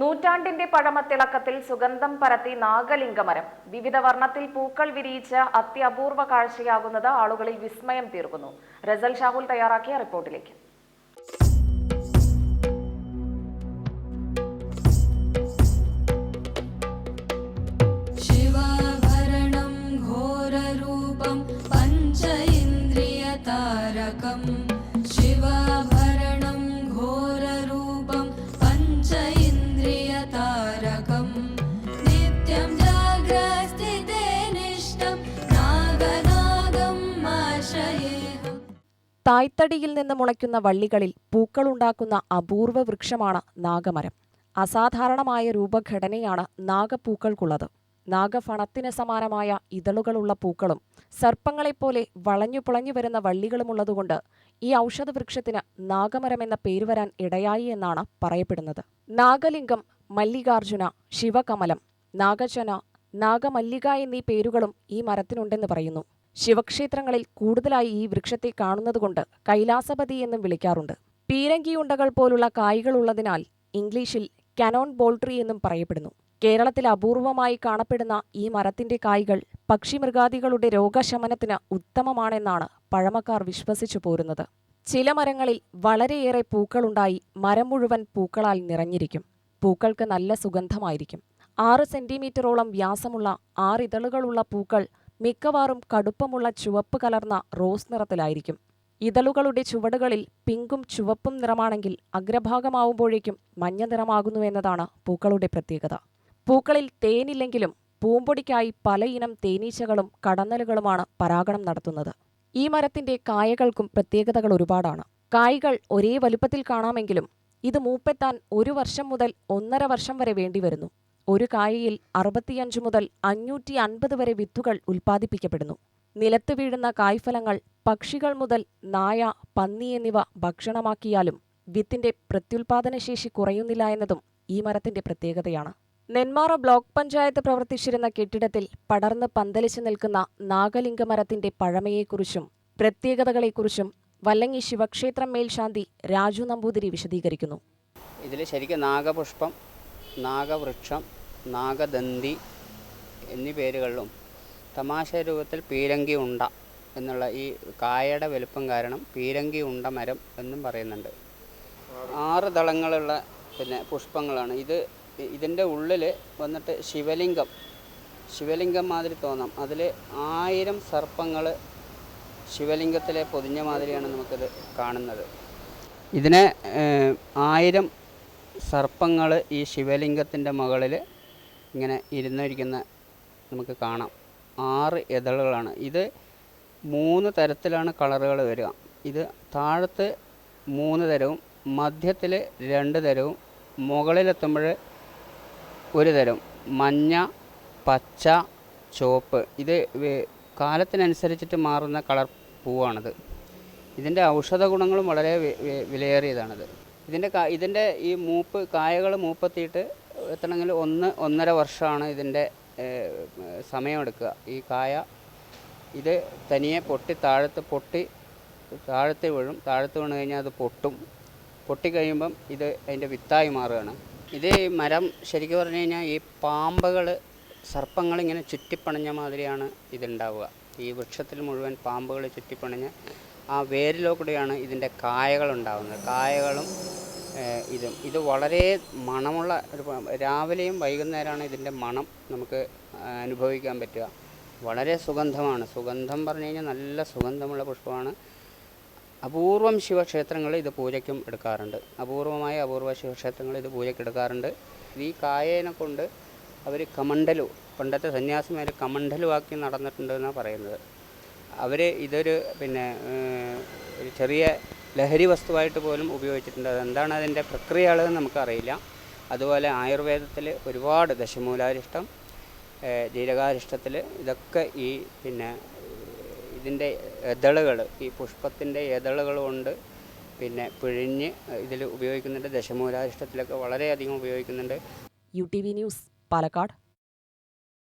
നൂറ്റാണ്ടിന്റെ പഴമത്തിളക്കത്തിൽ സുഗന്ധം പരത്തി നാഗലിംഗമരം. വിവിധ വർണത്തിൽ പൂക്കൾ വിരിയിച്ച് അത്യപൂർവ കാഴ്ചയാകുന്നത് ആളുകളിൽ വിസ്മയം തീർക്കുന്നു. റസൽ ഷാഹുൽ തയ്യാറാക്കിയ റിപ്പോർട്ടിലേക്ക്. തായ്തടിയിൽ നിന്ന് മുളയ്ക്കുന്ന വള്ളികളിൽ പൂക്കളുണ്ടാക്കുന്ന അപൂർവ വൃക്ഷമാണ് നാഗമരം. അസാധാരണമായ രൂപഘടനയാണ് നാഗപ്പൂക്കൾക്കുള്ളത്. നാഗഫണത്തിന് സമാനമായ ഇതളുകളുള്ള പൂക്കളും സർപ്പങ്ങളെപ്പോലെ വളഞ്ഞു പുളഞ്ഞു വരുന്ന വള്ളികളുമുള്ളതുകൊണ്ട് ഈ ഔഷധവൃക്ഷത്തിന് നാഗമരം എന്ന പേര് വരാൻ ഇടയായി എന്നാണ് പറയപ്പെടുന്നത്. നാഗലിംഗം മല്ലികാർജുന ശിവകമലം നാഗചന നാഗമല്ലിക എന്നീ പേരുകളും ഈ മരത്തിനുണ്ടെന്ന് പറയുന്നു. ശിവക്ഷേത്രങ്ങളിൽ കൂടുതലായി ഈ വൃക്ഷത്തെ കാണുന്നതുകൊണ്ട് കൈലാസപതി എന്നും വിളിക്കാറുണ്ട്. പീരങ്കിയുണ്ടകൾ പോലുള്ള കായ്കളുള്ളതിനാൽ ഇംഗ്ലീഷിൽ കനോൺ ബോൾട്രി എന്നും പറയപ്പെടുന്നു. കേരളത്തിൽ അപൂർവമായി കാണപ്പെടുന്ന ഈ മരത്തിന്റെ കായ്കൾ പക്ഷിമൃഗാദികളുടെ രോഗശമനത്തിന് ഉത്തമമാണെന്നാണ് പഴമക്കാർ വിശ്വസിച്ചു പോരുന്നത്. ചില മരങ്ങളിൽ വളരെയേറെ പൂക്കളുണ്ടായി മരം മുഴുവൻ പൂക്കളാൽ നിറഞ്ഞിരിക്കും. പൂക്കൾക്ക് നല്ല സുഗന്ധമായിരിക്കും. ആറ് സെന്റിമീറ്ററോളം വ്യാസമുള്ള ആറിതളുകളുള്ള പൂക്കൾ മിക്കവാറും കടുപ്പമുള്ള ചുവപ്പ് കലർന്ന റോസ് നിറത്തിലായിരിക്കും. ഇതളുകളുടെ ചുവടുകളിൽ പിങ്കും ചുവപ്പും നിറമാണെങ്കിൽ അഗ്രഭാഗമാവുമ്പോഴേക്കും മഞ്ഞ നിറമാകുന്നു എന്നതാണ് പൂക്കളുടെ പ്രത്യേകത. പൂക്കളിൽ തേനില്ലെങ്കിലും പൂമ്പൊടിക്കായി പലയിനം തേനീച്ചകളും കടന്നലുകളുമാണ് പരാഗണം നടത്തുന്നത്. ഈ മരത്തിന്റെ കായകൾക്കും പ്രത്യേകതകൾ ഒരുപാടാണ്. കായ്കൾ ഒരേ വലുപ്പത്തിൽ കാണാമെങ്കിലും ഇത് മൂപ്പെത്താൻ ഒരു വർഷം മുതൽ ഒന്നര വർഷം വരെ വേണ്ടിവരുന്നു. ഒരു കായയിൽ അറുപത്തിയഞ്ച് മുതൽ അഞ്ഞൂറ്റി അൻപത് വരെ വിത്തുകൾ ഉൽപ്പാദിപ്പിക്കപ്പെടുന്നു. നിലത്ത് വീഴുന്ന കായ്ഫലങ്ങൾ പക്ഷികൾ മുതൽ നായ പന്നി എന്നിവ ഭക്ഷണമാക്കിയാലും വിത്തിന്റെ പ്രത്യുൽപാദനശേഷി കുറയുന്നില്ല എന്നതും ഈ മരത്തിന്റെ പ്രത്യേകതയാണ്. നെന്മാറ ബ്ലോക്ക് പഞ്ചായത്ത് പ്രവർത്തിച്ചിരുന്ന കെട്ടിടത്തിൽ പടർന്ന് പന്തലിച്ചു നിൽക്കുന്ന നാഗലിംഗ മരത്തിന്റെ പഴമയെക്കുറിച്ചും പ്രത്യേകതകളെക്കുറിച്ചും വല്ലങ്ങി ശിവക്ഷേത്രം മേൽശാന്തി രാജു നമ്പൂതിരി വിശദീകരിക്കുന്നു. ഇതിൽ ശരിക്കും നാഗപുഷ്പം നാഗവൃക്ഷം നാഗദന്തി എന്നീ പേരുകളിലും തമാശ രൂപത്തിൽ പീരങ്കി ഉണ്ട എന്നുള്ള ഈ കായയുടെ വലുപ്പം കാരണം പീരങ്കി ഉണ്ട മരം എന്നും പറയുന്നുണ്ട്. ആറ് ദളങ്ങളുള്ള പിന്നെ പുഷ്പങ്ങളാണ്. ഇത് ഇതിന്റെ ഉള്ളിൽ വന്നിട്ട് ശിവലിംഗം ശിവലിംഗം മാതിരി തോന്നാം. അതിൽ ആയിരം സർപ്പങ്ങൾ ശിവലിംഗത്തിലെ പൊതിഞ്ഞ മാതിരിയാണ് നമുക്കിത് കാണുന്നത്. ഇതിനെ ആയിരം സർപ്പങ്ങൾ ഈ ശിവലിംഗത്തിന്റെ മുകളിൽ ഇങ്ങനെ ഇരുന്നിരിക്കുന്ന നമുക്ക് കാണാം. ആറ് ഇതളുകളാണ്. ഇത് മൂന്ന് തരത്തിലാണ് കളറുകൾ വരിക. ഇത് താഴത്ത് മൂന്ന് തരവും മധ്യത്തിൽ രണ്ട് തരവും മുകളിലെത്തുമ്പോൾ ഒരു തരം മഞ്ഞ പച്ച ചുവപ്പ്. ഇത് കാലത്തിനനുസരിച്ചിട്ട് മാറുന്ന കളർ പൂവാണിത്. ഇതിന്റെ ഔഷധ ഗുണങ്ങളും വളരെ വിലയേറിയതാണിത്. ഇതിന്റെ ഇതിന്റെ ഈ മൂപ്പ് കായകൾ മൂപ്പെത്തിയിട്ട് എത്തണമെങ്കിൽ ഒന്ന് ഒന്നര വർഷമാണ് ഇതിന്റെ സമയമെടുക്കുക. ഈ കായ ഇത് തനിയെ പൊട്ടി താഴത്ത് പൊട്ടി താഴത്ത് വീഴും. താഴത്ത് വീണ് കഴിഞ്ഞാൽ അത് പൊട്ടും. പൊട്ടിക്കഴിയുമ്പം ഇത് അതിന്റെ വിത്തായി മാറുകയാണ്. ഇത് മരം ശരിക്കും പറഞ്ഞു കഴിഞ്ഞാൽ ഈ പാമ്പുകൾ സർപ്പങ്ങളിങ്ങനെ ചുറ്റിപ്പണഞ്ഞ മാതിരിയാണ് ഇതുണ്ടാവുക. ഈ വൃക്ഷത്തിൽ മുഴുവൻ പാമ്പുകൾ ചുറ്റിപ്പണഞ്ഞ് ആ വേരിലൂടെയാണ് ഇതിന്റെ കായകൾ ഉണ്ടാകുന്നത് കായകളും ഇതും. ഇത് വളരെ മണമുള്ള ഒരു രാവിലെയും വൈകുന്നേരമാണ് ഇതിന്റെ മണം നമുക്ക് അനുഭവിക്കാൻ പറ്റുക. വളരെ സുഗന്ധമാണ്. സുഗന്ധം പറഞ്ഞു കഴിഞ്ഞാൽ നല്ല സുഗന്ധമുള്ള പുഷ്പമാണ്. അപൂർവം ശിവക്ഷേത്രങ്ങൾ ഇത് പൂജയ്ക്കും എടുക്കാറുണ്ട്. അപൂർവമായ അപൂർവ ശിവക്ഷേത്രങ്ങൾ ഇത് പൂജയ്ക്ക് എടുക്കാറുണ്ട്. ഈ കായേനെ കൊണ്ട് അവർ കമണ്ടലു പണ്ടത്തെ സന്യാസിമാർ കമണ്ടലുവാക്കി നടന്നിട്ടുണ്ടെന്നാണ് പറയുന്നത്. അവർ ഇതൊരു പിന്നെ ഒരു ചെറിയ ലഹരി വസ്തുവായിട്ട് പോലും ഉപയോഗിച്ചിട്ടുണ്ട്. അതെന്താണ് അതിന്റെ പ്രക്രിയകളെന്ന് നമുക്കറിയില്ല. അതുപോലെ ആയുർവേദത്തിൽ ഒരുപാട് ദശമൂലാരിഷ്ടം ജീരകാരിഷ്ടത്തിൽ ഇതൊക്കെ ഈ പിന്നെ ഇതിന്റെ എതളുകൾ ഈ പുഷ്പത്തിന്റെ എതളുകൾ കൊണ്ട് പിന്നെ പിഴിഞ്ഞ് ഇതിൽ ഉപയോഗിക്കുന്നുണ്ട്. ദശമൂലാരിഷ്ടത്തിലൊക്കെ വളരെയധികം ഉപയോഗിക്കുന്നുണ്ട്. U T V news Palakkad.